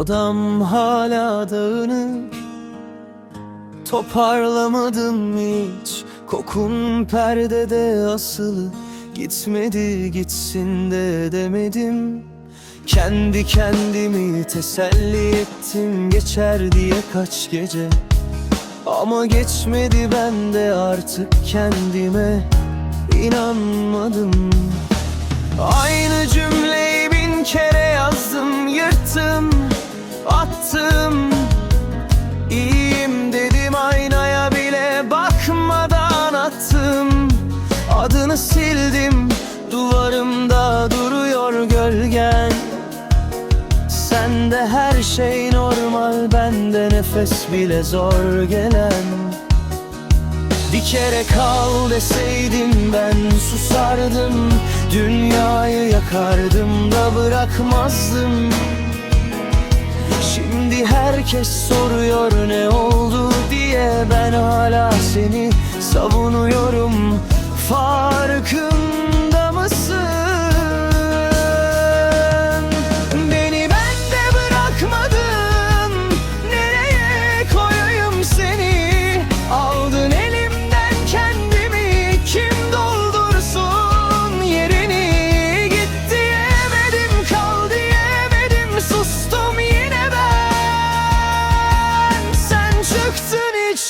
Odam hala dağınık Toparlamadım hiç. Kokun perdede asılı Gitmedi gitsin de demedim. Kendi kendimi teselli ettim Geçer diye kaç gece. Ama geçmedi ben de artık kendime inanmadım. Aynı cümleyi Adını sildim duvarımda duruyor gölgen. Sende her şey normal bende nefes bile zor gelen. Bir kere kal deseydim ben susardım Dünyayı yakardım da bırakmazdım. Şimdi herkes soruyor ne oldu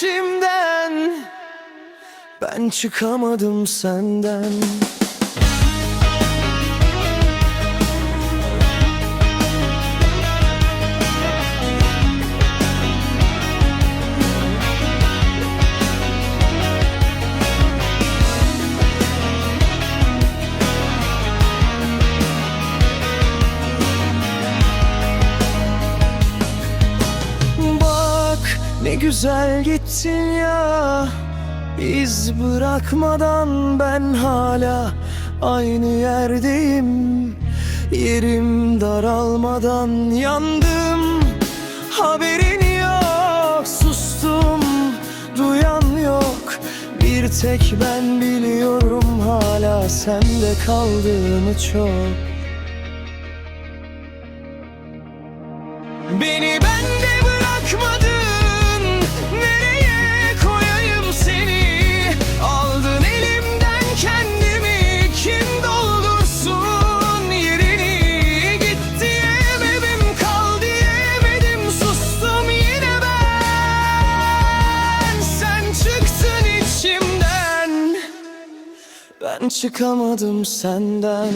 içimden Ben çıkamadım senden ne güzel gittin ya İz bırakmadan ben hala aynı yerdeyim. Yerim daralmadan yandım Haberin yok sustum duyan yok. Bir tek ben biliyorum hala sende kaldığımı çok. Beni bende Ben çıkamadım senden